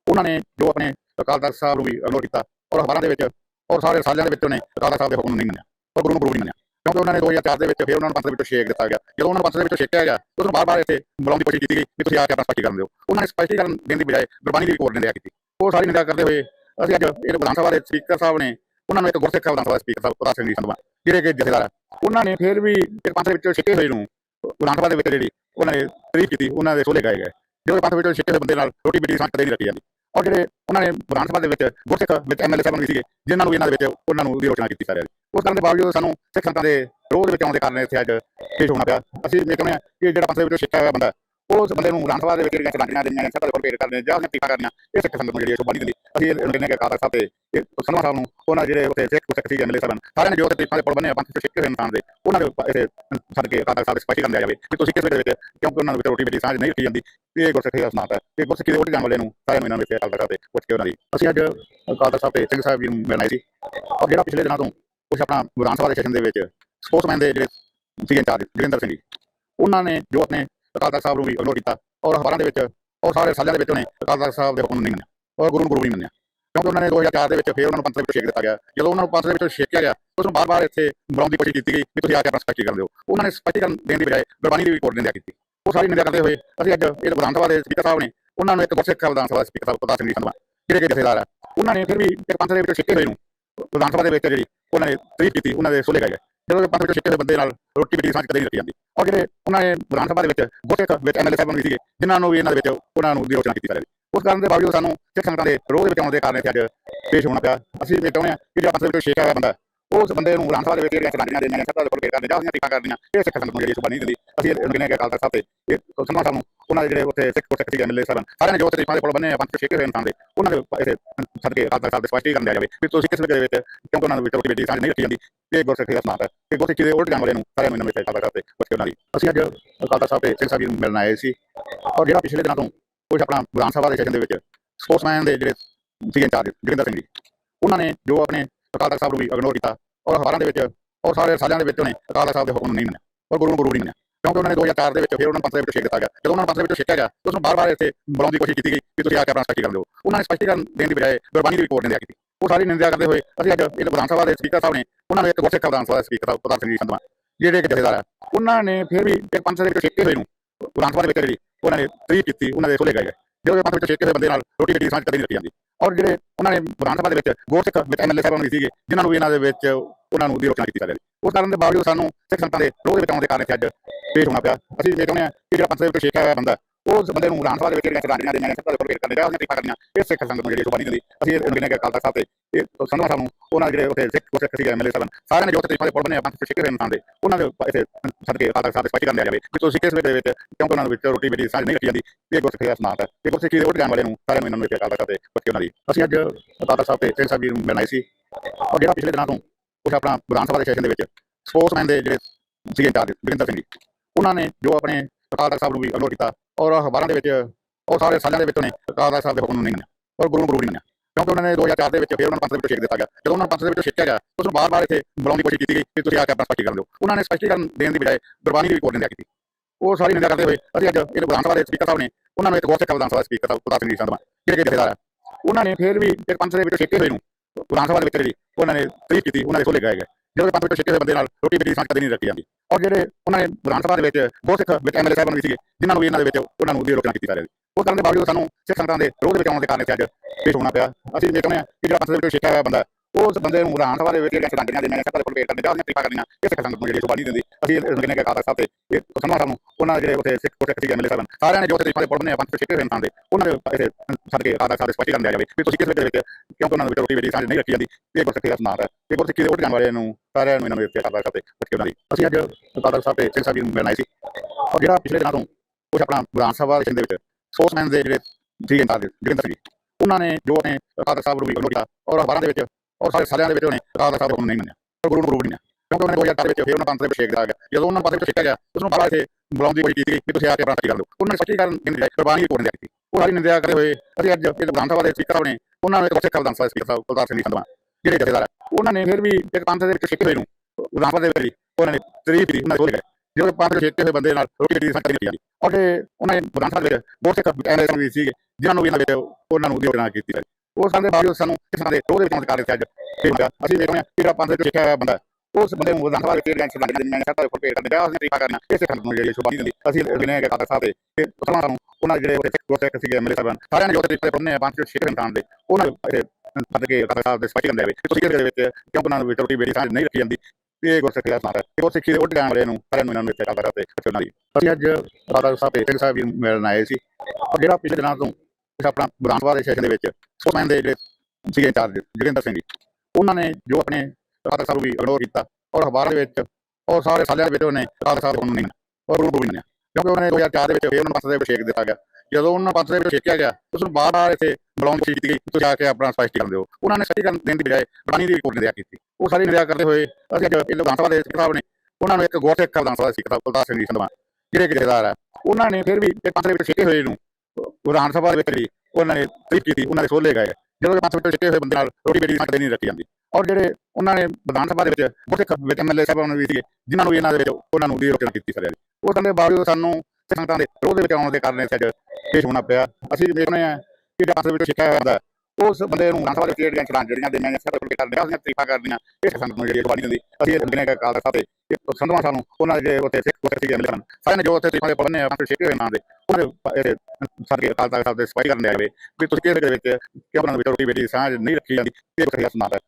ਉਹਨਾਂ ਨੇ ਜੋ ਆਪਣੇ ਅਕਾਲ ਤਖਤ ਸਾਹਿਬ ਨੂੰ ਵੀ ਇਗਨੋਰ ਕੀਤਾ, ਔਰ ਅਖਬਾਰਾਂ ਦੇ ਵਿੱਚ, ਔਰ ਸਾਰੇ ਸਾਲਾਂ ਦੇ ਵਿੱਚ ਉਹਨੇ ਅਕਾਲ ਤਖਤ ਸਾਹਿਬ ਦੇ ਹੁਕਮ ਨੂੰ ਨਹੀਂ ਮੰਨਿਆ। ਔਰ ਗੁਰੂ ਨੂੰ ਗੁਰੂ ਨਹੀਂ ਮੰਨਿਆ। ਕਿਉਂਕਿ ਉਹਨਾਂ ਨੇ 2004 ਦੇ ਵਿੱਚ ਫਿਰ ਉਹਨਾਂ ਨੂੰ ਪੰਥ ਦੇ ਵਿੱਚੋਂ ਛੇਕ ਦਿੱਤਾ ਗਿਆ। ਜਦੋਂ ਉਹਨਾਂ ਨੂੰ ਪੰਥ ਦੇ ਵਿੱਚੋਂ ਛੇਕਿਆ ਗਿਆ ਉਸ ਬਾਰ-ਬਾਰ ਇੱਥੇ ਬੁਲਾਉਣ ਦੀ ਕੋਸ਼ਿਸ਼ ਕੀਤੀ ਗਈ ਕਿ ਤੁਸੀਂ ਆ ਕੇ ਆਪਣਾ ਸਪਸ਼ਟੀਕਰਨ ਦਿਓ। ਉਹਨਾਂ ਨੇ ਸਪਸ਼ਟੀਕਰਨ ਦੇਣ ਦੀ ਬਜਾਏ ਗੁਰਬਾਣੀ ਦੀ ਕੋਰ ਨਿੰਦਿਆ ਕੀਤੀ। ਉਹ ਸਾਰੀ ਨਿੰਦਾ ਕਰਦੇ ਹੋਏ ਅਸੀਂ ਅੱਜ ਇਹ ਵਿਧਾਨ ਸਭਾ ਦੇ ਸਪੀਕਰ ਸਾਹਿਬ ਨੇ, ਉਹਨਾਂ ਨੂੰ ਇੱਕ ਗੁਰਸਿੱਖ ਵਿਧਾਨ ਸਭਾ ਸਪੀਕਰ ਸਾਹਿਬ ਪ੍ਰਤਾਪ ਸਿੰਘ ਜੀ ਸੰਧਵਾ ਜਿਹੜੇ ਕਿ ਜਥੇਦਾਰ ਉਹਨਾਂ ਨੇ ਫਿਰ ਵੀ ਇੱਕ ਪੰਥ ਦੇ ਵਿੱਚੋਂ ਛੇਕੇ ਹੋਏ ਨੂੰ, ਵਿਧਾਨ ਸਭਾ ਦੇ ਵਿੱਚ ਜਿਹੜੀ ਉਹਨਾਂ ਨੇ ਤਾਰੀਫ ਕੀਤੀ, ਉਹਨਾਂ ਦੇ ਸੋਲੇ ਗਏ ਗਏ। ਜਿਹੜੇ ਪੰਥ ਵਿੱਚੋਂ ਛੇਕੇ ਹੋਏ ਬੰਦੇ ਨਾਲ ਰੋਟੀ ਬੇਟੀ ਦੀ ਨਹੀਂ ਰੱਖੀ ਜਾਂਦੀ। ਔਰ ਜਿਹੜੇ ਉਹਨਾਂ ਨੇ ਵਿਧਾਨ ਸਭਾ ਦੇ ਵਿੱਚ ਗੁਰਸਿੱਖ ਵਿੱਚ ਐਮਐਲਏ ਸਾਹਿਬ ਵੀ ਸੀਗੇ, ਜਿਨ੍ਹਾਂ ਨੂੰ ਵੀ ਇਹਨਾਂ ਦੇ ਵਿੱਚ ਉਹਨਾਂ ਨੂੰ ਦੀ ਆਲੋਚਨਾ ਕੀਤੀ ਸਾਰਿਆਂ ਦੀ ਉਸ ਕਰਨ ਦੇ ਬਾਵਜੂਦ ਸਾਨੂੰ ਸਿੱਖ ਸੰਤਾਂ ਦੇ ਵਿਰੋਧ ਵਿੱਚ ਆਉਂਦੇ ਕਾਰਨ ਇੱਥੇ ਅੱਜ ਪੇਸ਼ ਹੋਣਾ ਪਿਆ। ਅਸੀਂ ਇਹ ਚਾਹੁੰਦੇ ਹਾਂ ਕਿ ਜਿਹੜਾ ਪੰਥ ਦੇ ਵਿੱਚੋਂ ਛੇਕਿਆ ਹੋਇਆ ਬੰਦਾ, ਉਸ ਬੰਦੇ ਨੂੰ ਵਿਧਾਨ ਸਭਾ ਦੇ ਵਿੱਚ ਜਿਹੜੀਆਂ ਚਲਾਨੀਆਂ ਦੇਣੀਆਂ ਸੱਤਾ ਦੇ ਕੋਲ ਕਰਨੇ ਜਾਂ ਉਹਦੀਆਂ ਟੀਕਾ ਕਰਨੀਆਂ ਇਹ ਸਿੱਖ ਸੰਗਤ ਨੂੰ ਜਿਹੜੀ ਸ਼ੋਭਾ ਨਹੀਂ ਦਿੰਦੀ। ਅਸੀਂ ਇਹ ਕਹਿੰਦੇ ਕਿ ਅਕਾਲ ਸਾਹਿਬ ਤੇ ਸੰਧਵਾ ਸਾਹਿਬ ਨੂੰ, ਉਹਨਾਂ ਜਿਹੜੇ ਉੱਥੇ ਸਿੱਖ ਗੁਰਸਿੱਖ ਸੀਗੇ ਐਮਐਲਏ ਸਾਹਿਬਾਨ ਸਾਰਿਆਂ ਨੇ ਜੋ ਉੱਥੇ ਦੇ ਪੁਲ ਬੰਨੇ ਪੰਥ ਚੋਂ ਛੇਕੇ ਇਨਸਾਨ ਦੇ, ਉਹਨਾਂ ਦੇ ਇੱਥੇ ਸੱਦ ਕੇ ਅਕਾਲ ਸਾਹਿਬ ਦੇ ਕਰਨ ਦਿਆ ਜਾਵੇ। ਕਿ ਤੁਸੀਂ ਕਿਸੇ ਵਿੱਚ ਵਿੱਚ, ਕਿਉਂਕਿ ਉਹਨਾਂ ਦੇ ਵਿੱਚ ਰੋਟੀ ਬੇਟੀ ਸਾਂਝ ਨਹੀਂ ਰੱਖੀ ਜਾਂਦੀ ਇਹ ਗੁਰਸਿੱਖੀ ਦਾ ਸਮਾਤ ਹੈ। ਤੇ ਗੁਰਸਿੱਖੀ ਦੇ ਉੱਟ ਜਾਣ ਵਾਲੇ ਨੂੰ ਸਾਰਿਆਂ ਨੂੰ ਇਹਨਾਂ ਵਿੱਚ ਅਕਾਲ ਤਖਤ ਤੇ ਪੁੱਛ ਕੇ ਉਹਨਾਂ ਦੀ। ਅਸੀਂ ਅੱਜ ਅਕਾਲ ਸਾਹਿਬ ਤੇ ਸਿੰਘ ਸਾਹਿਬ ਜੀ ਨੂੰ ਮਿਲਣ ਸੀ। ਔਰ ਜਿਹੜਾ ਪਿਛਲੇ ਦਿਨਾਂ ਤੋਂ ਕੁਝ ਆਪਣਾ ਵਿਧਾਨ ਸਭਾ ਦੇ ਸੈਸ਼ਨ ਦੇ ਵਿੱਚ ਸਪੋਰਟਸਮੈਨ ਦੇ ਜਿਹੜੇ ਸੀਗੇ ਇੰਚਾਰਜ, ਜੋਗਿੰਦਰ ਸਿੰਘ ਜੀ, ਉਹਨਾਂ ਨੇ, ਜੋ ਆਪਣੇ ਅਕਾਲ ਤਖਤ ਸਾਹਿਬ ਨੂੰ ਵੀ ਇਗਨੋਰ ਕੀਤਾ ਔਰ ਅਖਬਾਰਾਂ ਦੇ ਵਿੱਚ, ਔਰ ਸਾਰੇ ਸਾਲਾਂ ਦੇ ਵਿੱਚ ਉਹਨੇ ਅਕਾਲ ਤਖਤ ਸਾਹਿਬ ਦੇ ਹੁਕਮ ਨੂੰ ਨਹੀਂ ਮੰਨਿਆ ਔਰ ਗੁਰੂ ਨੂੰ ਗੁਰੂ ਨਹੀਂ ਮੰਨਿਆ। ਕਿਉਂਕਿ ਉਹਨਾਂ ਨੇ 2004 ਦੇ ਵਿੱਚ ਫਿਰ ਉਹਨਾਂ ਨੂੰ ਪੰਥ ਦੇ ਵਿੱਚੋਂ ਛੇਕ ਦਿੱਤਾ ਗਿਆ। ਜਦੋਂ ਉਹਨਾਂ ਨੂੰ ਪੰਥ ਦੇ ਵਿੱਚੋਂ ਛੇਕਿਆ ਗਿਆ ਉਸ ਨੂੰ ਬਾਰ-ਬਾਰ ਇੱਥੇ ਬੁਲਾਉਣ ਦੀ ਕੋਸ਼ਿਸ਼ ਕੀਤੀ ਗਈ ਵੀ ਤੁਸੀਂ ਆ ਕੇ ਆਪਣਾ ਸਪਸ਼ਟੀਕਰਨ ਦਿਓ। ਉਹਨਾਂ ਨੇ ਸਪਸ਼ਟੀਕਰਨ ਦੇਣ ਦੀ ਬਜਾਏ ਗੁਰਬਾਣੀ ਦੀ ਵੀ ਘੋਰ ਨਿੰਦਿਆ ਕੀਤੀ। ਉਹ ਸਾਰੀ ਨਿੰਦਾ ਕਰਦੇ ਹੋਏ ਅਸੀਂ ਅੱਜ ਇਹ ਵਿਧਾਨ ਸਭਾ ਦੇ ਸਪੀਕਰ ਸਾਹਿਬ ਨੇ, ਉਹਨਾਂ ਨੂੰ ਇੱਕ ਗੁਰਸਿੱਖ ਵਿਧਾਨ ਸਭਾ ਸਪੀਕਰ ਸਾਹਿਬ ਪ੍ਰਤਾਪ ਸਿੰਘ ਜੀ ਸੰਧਵਾ, ਜਿਹੜੇ ਕਿ ਜਥੇਦਾਰ ਹੈ ਉਹਨਾਂ ਨੇ ਫਿਰ ਵੀ ਇੱਕ ਪੰਥ ਦੇ ਵਿੱਚੋਂ ਛੇਕੇ ਹੋਏ ਨੂੰ, ਵਿਧਾਨ ਸਭਾ ਦੇ ਵਿੱਚ ਜਿਹੜੀ ਉਹਨਾਂ ਨੇ ਤਰੀਕ ਕੀਤੀ ਉਹਨਾਂ ਦੇ ਸੋਲੇ ਗਏ ਜਦੋਂ ਪੰਥ ਵਿੱਚੋਂ ਛੇਕੇ ਹੋਏ ਬੰਦੇ ਨਾਲ ਰੋਟੀ ਬੇਟੀ ਸਾਂਝ ਕਦੇ ਨਹੀਂ ਰੱਖੀ ਜਾਂਦੀ ਔਰ ਜਿਹੜੇ ਉਹਨਾਂ ਨੇ ਵਿਧਾਨ ਸਭਾ ਦੇ ਵਿੱਚ ਗੁਰਸਿੱਖ ਵਿੱਚ ਐਮਐਲਏ ਸਾਹਿਬਾਨ ਵੀ ਸੀਗੇ ਜਿਨ੍ਹਾਂ ਨੂੰ ਵੀ ਇਹਨਾਂ ਦੇ ਵਿੱਚ ਉਹਨਾਂ ਨੂੰ ਦੀ ਰੋਚਨਾ ਕੀਤੀ ਸਾਰਿਆਂ ਉਸ ਕਾਰਨ ਦੇ ਬਾਵਜੂਦ ਸਾਨੂੰ ਸਿੱਖ ਸੰਗਤਾਂ ਦੇ ਰੋਜ਼ ਵਿੱਚ ਆਉਣ ਦੇ ਕਾਰਨ ਅੱਜ ਪੇਸ਼ ਹੋਣਾ ਪਿਆ ਅਸੀਂ ਇਹ ਚਾਹੁੰਦੇ ਹਾਂ ਕਿ ਜਿਹੜਾ ਪੰਥ ਦੇ ਵਿੱਚੋਂ ਛੇਕਿਆ ਬੰਦਾ ਉਸ ਬੰਦੇ ਨੂੰ ਵਿਧਾਨ ਸਭਾ ਦੇ ਵਿੱਚ ਜਿਹੜੀਆਂ ਚਲਾਨੀਆਂ ਦੇਣੀਆਂ ਸੱਤਾ ਦੇ ਕੋਲ ਪੇਸ਼ ਕਰਨ ਜਾਂ ਉਹਦੀਆਂ ਟੀਕਾ ਕਰਦੀਆਂ ਇਹ ਸਿੱਖ ਸੰਗਤ ਨੂੰ ਜਿਹੜੀ ਸ਼ੋਭਾ ਨਹੀਂ ਦਿੰਦੀ ਅਸੀਂ ਇਹਨੂੰ ਕਹਿੰਦੇ ਕਿ ਅਕਾਲ ਤਖਤ ਸਾਹਿਬ ਤੇ ਇਹ ਸੰਧਵਾ ਸਾਹਿਬ ਉਹਨਾਂ ਦੇ ਜਿਹੜੇ ਉੱਥੇ ਸਿੱਖ ਗੁਰਸਿੱਖ ਸੀਗੇ ਐਮਐਲਏ ਸਾਹਿਬਾਨ ਸਾਰਿਆਂ ਨੇ ਜੋ ਤਰੀਫਾਂ ਦੇ ਕੋਲ ਬੰਨੇ ਆ, ਪੰਥ ਚੋਂ ਛੇਕੇ ਇਨਸਾਨ ਦੇ, ਉਹਨਾਂ ਦੇ ਇੱਥੇ ਸੱਦ ਅਕਾਲ ਤਖਤ ਸਾਹਿਬ ਦੇ ਸਪਸ਼ਟੀਕਰਨ ਦਿਆ ਜਾਵੇ ਵੀ ਤੁਸੀਂ ਕਿਸ ਦੇ ਵਿੱਚ ਕਿਉਂਕਿ ਉਹਨਾਂ ਦੇ ਵਿੱਚ ਰੋਟੀ ਬੇਟੀ ਸਾਂਝ ਨਹੀਂ ਰੱਖੀ ਜਾਂਦੀ, ਇਹ ਗੁਰਸਿੱਖੀ ਦਾ ਸਮਾਤ ਹੈ ਤੇ ਗੁਰਸਿੱਖੀ ਦੇ ਉਲਟ ਜਾਣ ਵਾਲਿਆਂ ਨੂੰ ਸਾਰਿਆਂ ਨੂੰ ਇਹਨਾਂ ਵਿੱਚ ਅਕਾਲ ਤਖਤ ਉਹਨਾਂ ਦੀ ਅਸੀਂ ਅੱਜ ਅਕਾਲ ਤਖਤ ਸਾਹਿਬ ਤੇ ਸਿੰਘ ਸਾਹਿਬ ਜੀ ਨੂੰ ਮਿਲਣ ਆਏ ਸੀ ਔਰ ਜਿਹੜਾ ਪਿਛਲੇ ਦਿਨਾਂ ਤੋਂ ਕੁਝ ਆਪਣਾ ਵਿਧਾਨ ਸਭਾ ਦੇ ਸੈਸ਼ਨ ਦੇ ਵਿੱਚ ਸਪੋਰਟਸਮੈਨ ਦੇ ਜਿਹੜੇ ਸੀਗੇ ਇੰਚਾਰਜ, ਜੋਗਿੰਦਰ ਸਿੰਘ ਜੀ, ਉਹਨਾਂ ਨੇ ਜੋ ਆਪਣੇ ਅਕਾਲ ਤਖਤ ਸਾਹਿਬ ਨੂੰ ਵੀ ਇਗਨੋਰ ਕੀਤਾ ਔਰ ਅਖਬਾਰਾਂ ਦੇ ਵਿੱਚ ਔਰ ਸਾਰੇ ਸਾਰਿਆਂ ਦੇ ਵਿੱਚ ਉਹਨੇ ਅਕਾਲ ਤਖਤ ਸਾਹਿਬ ਦੇ ਹੁਕਮ ਨੂੰ ਨਹੀਂ ਮੰਨਿਆ, ਔਰ ਗੁਰੂ ਨੂੰ ਗੁਰੂ ਨਹੀਂ ਮੰਨਿਆ। ਕਿਉਂਕਿ ਉਹਨਾਂ ਨੇ 2004 ਦੇ ਵਿੱਚ ਫਿਰ ਉਹਨਾਂ ਨੂੰ ਪੰਥ ਦੇ ਵਿੱਚੋਂ ਛੇਕ ਦਿੱਤਾ ਗਿਆ। ਜਦੋਂ ਉਹਨਾਂ ਨੂੰ ਪੰਥ ਦੇ ਵਿੱਚੋਂ ਛੇਕਿਆ ਗਿਆ ਉਸ ਨੂੰ ਬਾਰ-ਬਾਰ ਇੱਥੇ ਬੁਲਾਉਣ ਦੀ ਕੋਸ਼ਿਸ਼ ਕੀਤੀ ਗਈ ਕਿ ਤੁਸੀਂ ਆ ਕੇ ਆਪਣਾ ਸਪਸ਼ਟੀਕਰਨ ਦਿਓ। ਉਹਨਾਂ ਨੇ ਸਪਸ਼ਟੀਕਰਨ ਦੇਣ ਦੀ ਬਜਾਏ ਗੁਰਬਾਣੀ ਦੀ ਵੀ ਨਿੰਦਿਆ ਕੀਤੀ। ਉਹ ਸਾਰੀ ਨਿੰਦਿਆ ਕਰਦੇ ਹੋਏ ਅਸੀਂ ਅੱਜ ਇਹ ਵਿਧਾਨ ਸਭਾ ਦੇ ਸਪੀਕਰ ਸਾਹਿਬ ਨੇ, ਉਹਨਾਂ ਨੂੰ ਇੱਕ ਗੁਰਸਿੱਖ ਵਿਧਾਨ ਸਭਾ ਦੇ ਸਪੀਕਰ ਸਾਹਿਬ ਪ੍ਰਤਾਪ ਸਿੰਘ ਜੀ ਸੰਧਵਾ, ਜਿਹੜੇ ਕਿ ਜਥੇਦਾਰ ਹੈ ਉਹਨਾਂ ਨੇ ਫਿਰ ਵੀ ਇੱਕ ਪੰਥ ਦੇ ਵਿੱਚੋਂ ਛੇਕੇ ਹੋਏ ਨੂੰ, ਵਿਧਾਨ ਸਭਾ ਦੇ ਵਿੱਚ ਜਿਹੜੀ ਉਹਨਾਂ ਨੇ ਤਰੀਕ ਕੀਤੀ, ਉਹਨਾਂ ਦੇ ਸੋਲੇ ਗਏ ਜਦੋਂ ਪੰਥ ਵਿੱਚੋਂ ਛੇਕੇ ਹੋਏ ਬੰਦੇ ਨਾਲ ਰੋਟੀ ਬੇਟੀ ਦੀ ਸਾਂਝ ਕਦੇ ਨਹੀਂ ਰੱਖੀ ਜਾਂਦੀ। ਔਰ ਜਿਹੜੇ ਉਹਨਾਂ ਨੇ ਵਿਧਾਨ ਸਭਾ ਦੇ ਵਿੱਚ ਗੁਰਸਿੱਖ ਵਿੱਚ ਐਮਐਲਏ ਸਾਹਿਬਾਨ ਵੀ ਸੀਗੇ, ਜਿਨ੍ਹਾਂ ਨੂੰ ਇਹਨਾਂ ਦੇ ਵਿੱਚ ਉਹਨਾਂ ਨੂੰ ਦੀ ਆਲੋਚਨਾ ਕੀਤੀ ਸਾਰਿਆਂ ਦੀ ਉਸ ਕਾਰਨ ਦੇ ਬਾਵਜੂਦ ਸਾਨੂੰ ਸਿੱਖ ਸੰਗਤਾਂ ਦੇ ਵਿਰੋਧ ਵਿੱਚ ਆਉਣ ਦੇ ਕਾਰਨ ਅੱਜ ਪੇਸ਼ ਹੋਣਾ ਪਿਆ ਅਸੀਂ ਇਹ ਚਾਹੁੰਦੇ ਹਾਂ ਕਿ ਜਿਹੜਾ ਪੰਥ ਦੇ ਵਿੱਚ ਸ਼ੇਖਿਆ ਹੋਇਆ ਬੰਦਾ ਉਸ ਬੰਦੇ ਨੂੰ ਵਿਧਾਨ ਸਭਾ ਦੇ ਵਿੱਚ ਜਿਹੜੀਆਂ ਚਲਾਣੀਆਂ ਦੇ ਮੈਂ ਸਭ ਤੋਂ ਪੇਸ਼ ਕਰਨ ਦਾ ਉਹਨੇ ਤਰੀਕਾ ਕਰਨੀਆਂ ਇਹ ਸਿੱਖ ਸੰਗਤ ਨੂੰ ਜਿਹੜੀ ਸ਼ੋਭਾ ਨਹੀਂ ਦਿੰਦੀ ਅਸੀਂ ਇਹ ਕਹਿੰਦੇ ਕਿ ਅਕਾਲ ਤਖਤ ਸਾਹਿਬ ਤੇ ਇਹ ਸੰਧਵਾ ਸਾਹਿਬ ਨੂੰ ਉਹਨਾਂ ਜਿਹੜੇ ਉੱਥੇ ਸਿੱਖ ਸਿੱਖ ਸੀ ਐਮਐਲਏ ਸਾਹਿਬ ਸਾਰਿਆਂ ਨੇ ਜੋ ਤਰੀਕੇ ਦੇ ਪੁਲ ਬਣੇ ਪੰਥ ਸਿੱਖੇ ਹੋਏ ਇਨਸਾਨ ਦੇ ਉਹਨਾਂ ਦੇ ਇੱਥੇ ਸਦਕੇ ਅਕਾਲ ਤਖਤ ਸਾਹਿਬ ਦੇ ਸਪਸ਼ਟ ਕਰਨ ਜਾਵੇ ਕਿ ਤੁਸੀਂ ਕਿਸ ਵੇਲੇ ਦੇ ਵਿੱਚ ਕਿਉਂਕਿ ਉਹਨਾਂ ਦੇ ਵਿੱਚ ਰੋਟੀ ਬੇਟੀ ਸਾਂਝ ਨਹੀਂ ਰੱਖੀ ਜਾਂਦੀ ਇਹ ਗੁਰਸਿੱਖੀ ਦਾ ਸਨਾਤ ਹੈ ਇਹ ਗੁਰਸਿੱਖੀ ਦੇ ਉੱਠ ਜਾਣ ਵਾਲੇ ਨੂੰ ਸਾਰਿਆਂ ਨੂੰ ਇਹਨਾਂ ਨੂੰ ਅਕਾਲ ਤਖਤ ਤੇ ਪੱਕੇ ਉਹਨਾਂ ਦੀ ਅਸੀਂ ਅੱਜ ਅਕਾਲ ਸਾਹਿਬ ਤੇ ਸਿੰਘ ਸਾਹਿਬ ਜੀ ਨੂੰ ਮਿਲਣ ਆਏ ਸੀ ਔਰ ਜਿਹੜਾ ਪਿਛਲੇ ਦਿਨਾਂ ਤੋਂ ਕੁਝ ਆਪਣਾ ਵਿਧਾਨ ਸਭਾ ਦੇ ਸੈਸ਼ਨ ਦੇ ਵਿੱਚ ਸਪੋਰਟਸਮੈਨ ਦੇ ਜਿਹੜੇ ਸੀਗੇ ਇੰਚਾਰਜ ਵਿਰਿੰਦਰ ਸਿੰਘ ਜੀ ਉਹਨਾਂ ਨੇ ਜੋ ਆਪਣੇ ਅਕਾਲ ਤਖਤ ਸਾਹਿਬ ਨੂੰ ਵੀ ਅਗਨੋਰ ਕੀਤਾ ਔਰ ਅਖਬਾਰਾਂ ਦੇ ਵਿੱਚ, ਉਹ ਸਾਰੇ ਸਾਲਾਂ ਦੇ ਵਿੱਚ ਉਹਨੇ ਅਕਾਲ ਤਖਤ ਸਾਹਿਬ ਦੇ ਹੁਕਮ ਨੂੰ ਨਹੀਂ ਮੰਨਿਆ, ਔਰ ਗੁਰੂ ਨੂੰ ਗੁਰੂ ਨਹੀਂ ਮੰਨਿਆ, ਕਿਉਂਕਿ ਉਹਨਾਂ ਨੇ 2004 ਦੇ ਵਿੱਚ ਫਿਰ ਉਹਨਾਂ ਨੂੰ ਪੰਥ ਦੇ ਵਿੱਚੋਂ ਛੇਕ ਦਿੱਤਾ ਗਿਆ। ਜਦੋਂ ਉਹਨਾਂ ਨੂੰ ਪੰਥ ਦੇ ਵਿੱਚ ਛੇਕਿਆ ਗਿਆ ਉਸ ਨੂੰ ਬਾਰ-ਬਾਰ ਇੱਥੇ ਬੁਲਾਉਣ ਦੀ ਕੋਸ਼ਿਸ਼ ਕੀਤੀ ਗਈ ਕਿ ਤੁਸੀਂ ਆ ਕੇ ਆਪਣਾ ਸਪਸ਼ਟੀਕਰਨ ਦਿਓ। ਉਹਨਾਂ ਨੇ ਸਪਸ਼ਟੀਕਰਨ ਦੇਣ ਦੀ ਬਜਾਏ ਗੁਰਬਾਣੀ ਦੀ ਰਿਪੋਰਟ ਨਿੰਦਿਆ ਕੀਤੀ। ਉਹ ਸਾਰੀ ਨਿੰਦਾ ਕਰਦੇ ਹੋਏ ਅਸੀਂ ਅੱਜ ਇਹ ਵਿਧਾਨ ਸਭਾ ਦੇ ਸਪੀਕਰ ਸਾਹਿਬ ਨੇ, ਉਹਨਾਂ ਨੂੰ ਇੱਕ ਗੌਰ ਵਿਧਾਨ ਸਭਾ ਸਪੀਕਰ ਸਾਹਿਬ ਕੁਲਤਾਰ ਸਿੰਘ ਸੰਧਵਾ ਜਿਹੜੇ ਕਿ ਜਥੇਦਾਰ ਉਹਨਾਂ ਨੇ ਫਿਰ ਵੀ ਇੱਕ ਪੰਥ ਦੇ ਵਿੱਚੋਂ ਛੇਕੇ ਹੋਏ ਨੂੰ ਵਿਧਾਨ ਸਭਾ ਦੇ ਵਿੱਚ ਜਿਹੜੀ ਉਹਨਾਂ ਨੇ ਤਰੀਕ ਕੀਤੀ, ਉਹਨਾਂ ਦੇ ਸੋਲੇ ਗਏ ਗਏ। ਜਦੋਂ ਪੰਥ ਵਿੱਚ ਛੇਕੇ ਹੋਏ ਬੰਦੇ ਨਾਲ ਰੋਟੀ ਬੇਟੀ ਸਾਂਝ ਕਦੇ ਨਹੀਂ ਰੱਖੀ ਜਾਂਦੀ। ਔਰ ਜਿਹੜੇ ਉਹਨਾਂ ਨੇ ਵਿਧਾਨ ਸਭਾ ਦੇ ਵਿੱਚ ਬਹੁਤ ਸਿੱਖ ਵਿੱਚ ਐਮਐਲਏ ਸਾਹਿਬ ਵੀ ਸੀਗੇ, ਜਿਨ੍ਹਾਂ ਨੂੰ ਵੀ ਇਹਨਾਂ ਦੇ ਵਿੱਚ ਉਹਨਾਂ ਨੂੰ ਵੀ ਰੋਕਣਾ ਕੀਤੀ ਜਾ ਰਹੀ ਉਹ ਕਰਨ ਦੇ ਬਾਵਜੂਦ ਸਾਨੂੰ ਸਿੱਖ ਸੰਗਤਾਂ ਦੇ ਰੋਹ ਦੇ ਵਿੱਚ ਆਉਣ ਦੇ ਕਾਰਨ ਅੱਜ ਪੇਸ਼ ਹੋਣਾ ਪਿਆ। ਅਸੀਂ ਇਹ ਚਾਹੁੰਦੇ ਹਾਂ ਕਿ ਜਿਹੜਾ ਪੰਥ ਦੇ ਵਿੱਚੋਂ ਛੇਕਿਆ ਹੋਇਆ ਬੰਦਾ ਉਸ ਬੰਦੇ ਨੂੰ ਵਿਧਾਨ ਸਭਾ ਵਿੱਚ ਜਿਹੜੀਆਂ ਚਲਾਂਡੀਆਂ ਦੇ ਮੈਂ ਸਭ ਤੋਂ ਪੇਸ਼ ਕਰਨ ਦੇ ਉਹਦੀਆਂ ਤਰੀਕਾ ਕਰਨੀਆਂ। ਇਹ ਸਿੱਖ ਨੂੰ ਜਿਹੜੀ ਸ਼ੋਭਾ ਦਿੰਦੀ। ਅਸੀਂ ਇਹ ਕਹਿੰਦੇ ਕਿ ਸਾਹਿਬ ਤੇ ਇਹ ਸੰਧਵਾ ਸਾਹਿਬ ਉਹਨਾਂ ਜਿਹੜੇ ਉੱਥੇ ਸਿੱਖ ਸਿੱਖ ਸੀ ਐਮਐਲਏ ਸਾਹਿਬਾਨ ਸਾਰਿਆਂ ਨੇ ਜੋ ਤਰੀਕੇ ਦੇ ਪੜਨੇ ਪੰਥ ਛੇਕੇ ਹੋਏ ਇਨਸਾਨ ਉਹਨਾਂ ਦੇ ਇੱਥੇ ਸਦਕੇ ਅਕਾਲ ਸਾਹਿਬ ਦੇ ਸਪਸ਼ਟ ਕਰਨ ਲਿਆ ਜਾਵੇ ਕਿ ਤੁਸੀਂ ਕਿਸ ਵਿੱਚ ਕਿਉਂਕਿ ਉਹਨਾਂ ਦੇ ਵਿੱਚ ਰੋਟੀ ਬੇਟੀ ਸਾਂਝ ਨਹੀਂ ਰੱਖੀ ਜਾਂਦੀ ਇਹ ਗੁਰਸਿੱਖੀ ਦਾ ਸਨਾਤ ਹੈ ਇਹ ਗੁਰਸਿੱਖੀ ਦੇ ਉੱਠ ਜਾਣ ਵਾਲਿਆਂ ਨੂੰ, ਸਾਰਿਆਂ ਨੂੰ ਇਹਨਾਂ ਨੂੰ ਇੱਥੇ ਅਕਾਲ ਤਖਤ ਤੇ ਬੱਚੇ ਉਹਨਾਂ ਦੀ ਅਸੀਂ ਅੱਜ ਅਕਾਲ ਸਾਹਿਬ ਤੇ ਸਿੰਘ ਸਾਹਿਬ ਨੂੰ ਮਿਲਣ ਸੀ। ਔਰ ਜਿਹੜਾ ਪਿਛਲੇ ਦਿਨਾਂ ਤੋਂ ਕੁਝ ਆਪਣਾ ਵਿਧਾਨ ਸਭਾ ਦੇ ਵਿੱਚ ਸਪੋਰਟਸਮੈਨ ਦੇ ਜਿਹੜੇ ਸੀਗੇ ਇੰਚਾਰਜ, ਜਗਿੰਦਰ ਉਹਨਾਂ ਨੇ ਜੋ ਆਪਣੇ ਅਕਾਲ ਸਾਹਿਬ ਨੂੰ ਵੀ ਕੀਤਾ, ਔਰ ਅਖਬਾਰਾਂ ਦੇ ਵਿੱਚ ਔਰ ਸਾਰੇ ਸਾਲਿਆਂ ਦੇ ਵਿੱਚ ਉਹਨੇ ਅਕਾਲ ਤਖਤ ਸਾਹਿਬ ਨੂੰ ਨਹੀਂ ਮੰਨਿਆ ਗੁਰੂ ਨੂੰ ਗੁਰੂ ਨਹੀਂ ਕਿਉਂਕਿ ਉਹਨੇ 2004 ਵਿੱਚ ਫਿਰ ਉਹਨਾਂ ਪੰਥ ਦੇ ਵਿੱਚ ਛੇਕ ਗਿਆ ਜਦੋਂ ਉਹਨਾਂ ਪੰਥ ਵਿੱਚ ਛੇਕਿਆ ਗਿਆ ਉਸ ਨੂੰ ਬਾਹਰ ਇੱਥੇ ਬੁਲਾਉਣ ਦੀ ਕੋਸ਼ਿਸ਼ ਕੀਤੀ ਕਿ ਤੁਸੀਂ ਆ ਕੇ ਆਪਣਾ ਸਪਸ਼ਟੀਕਰਨ ਦਿਓ ਉਹਨਾਂ ਨੇ ਸਪਸ਼ਟੀਕਰਨ ਦਿੰਦੇ ਜਾਏ ਕੁਰਬਾਨੀ ਦੀ ਕੀਤੀ ਉਹ ਸਾਰੀ ਨਿੰਦਿਆ ਕਰਦੇ ਹੋਏ ਅਸੀਂ ਅੱਜ ਇਹ ਵਿਧਾਨ ਸਭਾ ਦੇ ਸਪੀਕਰ ਸਾਹਿਬ ਉਹਨਾਂ ਨੂੰ ਇੱਕ ਸਿੱਖ ਵਿਧਾਨ ਸਪੀਕਰ ਸਾਹਿਬ ਕੁਲਤਾਰ ਸਿੰਘ ਸੰਧਵਾ ਜਿਹੜੇ ਜਥੇਦਾਰ ਉਹਨਾਂ ਨੇ ਫਿਰ ਵੀ ਇੱਕ ਪੰਥ ਦੇ ਵਿੱਚ ਛੇਕੇ ਹੋਏ ਨੂੰ ਵਿਧਾਨ ਸਭਾ ਦੇ ਵਿੱਚ ਉਹਨਾਂ ਨੇ ਤਰੀਫ ਕੀਤੀ ਉਹਨਾਂ ਕੋਲ ਗਏ ਜਦੋਂ ਪੰਥ ਦੇ ਛੇਕੇ ਹੋਏ ਬੰਦੇ ਨਾਲ ਰੋਟੀ ਦੀ ਸੰਕਟ ਨਹੀਂ ਔਰ ਉਹਨਾਂ ਨੇ ਵਿਧਾਨ ਸਭਾ ਦੇ ਬਹੁਤ ਸਿੱਖ ਐਮਐਲਏ ਵੀ ਸੀਗੇ ਜਿਨ੍ਹਾਂ ਨੂੰ ਵੀ ਇਹਨਾਂ ਵਿੱਚ ਉਹਨਾਂ ਨੂੰ ਦੀ ਯੋਜਨਾ ਕੀਤੀ ਹੈ ਉਹ ਸਾਡੇ ਬਾਵਜੂਦ ਸਾਨੂੰ ਕਿਸੇ ਦੇ ਰੋਹ ਦੇ ਵਿੱਚ ਆਉਣ ਦੇ ਅੱਜ ਪੇਸ਼ ਹੋਇਆ ਅਸੀਂ ਦੇਖਦੇ ਹਾਂ ਕਿ ਪੰਥ ਵਿੱਚ ਛੇਕਿਆ ਹੋਇਆ ਬੰਦਾ, ਉਸ ਬੰਦੇ ਨੂੰ ਵਿਧਾਨ ਸਭਾ ਦੇ ਜਿਹੜੀਆਂ ਚਲਾਣੀਆਂ ਦੇ ਮੈਂ ਸਭ ਤੋਂ ਪੇਸ਼ ਕਰਨ ਦੇ ਉਹਦੀਆਂ ਤਰੀਕਾ ਕਰਨਾ ਇਹ ਸਿੱਖ ਨੂੰ ਜਿਹੜੀ ਸ਼ੋਭਾ ਨਹੀਂ ਦਿੰਦੀ ਅਸੀਂ ਕਹਿੰਦੇ ਹਾਂ ਕਿ ਸਾਹਿਬ ਦੇ, ਤੇ ਸਲਾਮ ਨੂੰ, ਉਹਨਾਂ ਜਿਹੜੇ ਉੱਥੇ ਸਿੱਖ ਗੁਰਸਿੱਖ ਐਮਐਲਏ ਸਾਹਿਬਾਨ, ਸਾਰਿਆਂ ਨੇ ਜੋ ਤਰੀਕੇ ਦੇ ਪੜਨੇ ਆ ਪੰਥ ਦੇ ਛੇਕੇ ਇਨਸਾਨ ਦੇ, ਉਹਨਾਂ ਦੇ ਸਦਕੇ ਅਕਾਲ ਸਾਹਿਬ ਦੇ ਸਪਸ਼ਟ ਕਰਨ ਦੇ ਤੁਸੀਂ ਦੇ ਵਿੱਚ ਕਿਉਂਕਿ ਉਹਨਾਂ ਨੂੰ ਰੋਟੀ ਬੇਟੀ ਸਾਂਝ ਨਹੀਂ ਰੱਖੀ ਜਾਂਦੀ? ਇਹ ਗੁਰਸਿੱਖੀ ਦਾ ਸਨਾਤ ਇਹ ਗੁਰਸਿੱਖੀ ਦੇ ਉੱਠ ਜਾਣ ਵਾਲਿਆਂ ਨੂੰ, ਸਾਰਿਆਂ ਨੂੰ ਇਹਨਾਂ ਨੂੰ ਇੱਥੇ ਅਕਾਲ ਤਖਤ ਅਸੀਂ ਅੱਜ ਬਾਬਾ ਸਾਹਿਬ ਤੇ ਸਿੰਘ ਸਾਹਿਬ ਜੀ ਮਿਲਣ ਆਏ ਸੀ। ਜਿਹੜਾ ਪਿਛਲੇ ਦਿਨਾਂ ਤੋਂ ਆਪਣਾ ਵਿਧਾਨ ਦੇ ਸੈਸ਼ਨ ਦੇ ਵਿੱਚ ਸਪੋਰਟਸਮੈਨ ਦੇ ਜਿਹੜੇ ਸੀਗੇ ਇੰਚਾਰਜ, ਜਗਿੰਦਰ ਸਿੰਘ ਜੀ। ਉਹਨਾਂ ਨੇ ਜੋ ਆਪਣੇ ਅਕਾਲ ਸਾਹਿਬ ਵੀ ਅਗਨੋਰ ਕੀਤਾ, ਔਰ ਅਖਬਾਰ ਦੇ ਵਿੱਚ, ਔਰ ਸਾਰੇ ਸਾਲਿਆਂ ਦੇ ਵਿੱਚ ਉਹਨੇ ਅਕਾਲ ਸਾਹਿਬ ਨੂੰ ਨਹੀਂ ਔਰ ਗੁਰੂ ਨਹੀਂ ਮੰਨਿਆ ਕਿਉਂਕਿ ਉਹਨੇ 2004 ਦੇ ਵਿੱਚ ਫਿਰ ਉਹਨਾਂ ਨੂੰ ਦੇ ਛੇਕ ਦਿੱਤਾ ਗਿਆ। ਜਦੋਂ ਉਹਨਾਂ ਨੂੰ ਦੇ ਵਿੱਚ ਛੇਕਿਆ ਗਿਆ, ਉਸ ਨੂੰ ਬਾਰ-ਬਾਰ ਇੱਥੇ ਬੁਲਾਉਣ ਦੀ ਕੀਤੀ ਗਈ, ਤੁਸੀਂ ਆ ਕੇ ਆਪਣਾ ਸਪਸ਼ਟੀਕਰਨ ਦਿਓ। ਉਹਨਾਂ ਨੇ ਸਪਸ਼ਟੀਕਰਨ ਦੇਣ ਦੀ ਬਜਾਏ ਗੁਰਬਾਣੀ ਦੀ ਰਿਪੋਰਟ ਨਿੰਦਿਆ ਕੀਤੀ। ਉਹ ਸਾਰੀ ਨਿੰਦਿਆ ਕਰਦੇ ਹੋਏ, ਅਸੀਂ ਅੱਜ ਇਹ ਵਿਧਾਨ ਸਭਾ ਦੇ ਸਾਹਿਬ ਨੇ, ਉਹਨਾਂ ਨੂੰ ਇੱਕ ਗੌਰ ਸਿੱਖ ਵਿਧਾਨ ਸਭਾ ਦੇ ਸਪੀਕਰ ਕੁਲਤਾਰ ਸਿੰਘ ਜੀ ਸੰਧਵਾ, ਜਿਹੜੇ ਕਿ ਜਥੇਦਾਰ ਹੈ ਉਹਨਾਂ ਨੇ ਫਿਰ ਵੀ ਇੱਕ ਪੰਥ ਦੇ ਵਿੱਚ ਛੇਕੇ ਹੋਏ ਨੂੰ ਵਿਧਾਨ ਸਭਾ ਦੇ ਵਿੱਚ ਜਿਹੜੀ ਉਹਨਾਂ ਨੇ ਤਰੀਕ ਕੀਤੀ, ਉਹਨਾਂ ਦੇ ਸੋਲੇ ਗਏ। ਜਦੋਂ ਕਿ ਪੰਥ ਵਿੱਚ ਛੇਕੇ ਹੋਏ ਬੰਦੇ ਨਾਲ ਰੋਟੀ ਬੇਟੀ ਸਾਂਝ ਨਹੀਂ ਰੱਖੀ ਜਾਂਦੀ। ਔਰ ਜਿਹੜੇ ਉਹਨਾਂ ਨੇ ਵਿਧਾਨ ਸਭਾ ਦੇ ਵਿੱਚ ਬਹੁਤ ਵਿੱਚ ਐਮਐਲਏ ਸਾਹਿਬਾਨ ਵੀ ਸੀਗੇ, ਜਿਨ੍ਹਾਂ ਨੂੰ ਇਹਨਾਂ ਦੇ ਵਿੱਚ ਉਹਨਾਂ ਨੂੰ ਦੀ ਰੋਕਣਾ ਕੀਤੀ ਸਾਰਿਆਂ ਉਹ ਕਹਿੰਦੇ ਬਾਵਜੂਦ ਸਾਨੂੰ ਸੰਗਤਾਂ ਦੇ ਰੋਹ ਦੇ ਵਿੱਚ ਆਉਣ ਦੇ ਕਾਰਨ ਇੱਥੇ ਪੇਸ਼ ਹੋਣਾ ਪਿਆ। ਅਸੀਂ ਦੇਖਦੇ ਆ ਕਿ ਡਾਂਸ ਦੇ ਵਿੱਚ ਸਿੱਖਿਆ ਜਾਂਦਾ ਉਸ ਬੰਦੇ ਨੂੰ ਵਿਧਾਨ ਸਭਾ ਦੇ ਵਿੱਚ ਜਿਹੜੀਆਂ ਚਲਾਂਜੜੀਆਂ ਦੇ ਮੈਂ ਕਰਦੇ ਆ ਉਹਦੀਆਂ ਤਰੀਫਾਂ ਕਰਦੀਆਂ ਇਹ ਸੰਗਤ ਨੂੰ ਜਿਹੜੀ ਸ਼ੋਭਾ ਦਿੰਦੀ। ਅਸੀਂ ਇਹ ਕਹਿੰਦੇ ਹਾਂ ਕਿ ਅਕਾਲ ਇਹ ਸੰਧਵਾ ਸਾਨੂੰ ਉਹਨਾਂ ਦੇ ਜਿਹੜੇ ਉੱਥੇ ਸਿੱਖ ਗੁਰਸਿੱਖ ਸੀਗੇ ਐਮਐਲਏ ਸਾਰਿਆਂ ਜੋ ਉੱਥੇ ਤਰੀਫਾਂ ਦੇ ਪੜਨੇ ਆ ਪੰਥ ਛੇਕੇ ਹੋਏ ਨਾਂ ਦੇ। ਸਾਡੇ ਅਕਾਲ ਤਖਤ ਸਾਹਿਬ ਦੇ ਸਪਾਈ ਕਰਨ ਦੇ ਆਵੇ ਵੀ ਤੁਸੀਂ ਕਿਸ ਦੇ ਵਿੱਚ ਕਿ ਉਹਨਾਂ ਵਿੱਚ ਰੋਟੀ ਬੇਟੀ ਸਾਂਝ ਨਹੀਂ ਰੱਖੀ ਜਾਂਦੀ। ਇਹ ਗੁਰਸਿੱਖ ਦਾ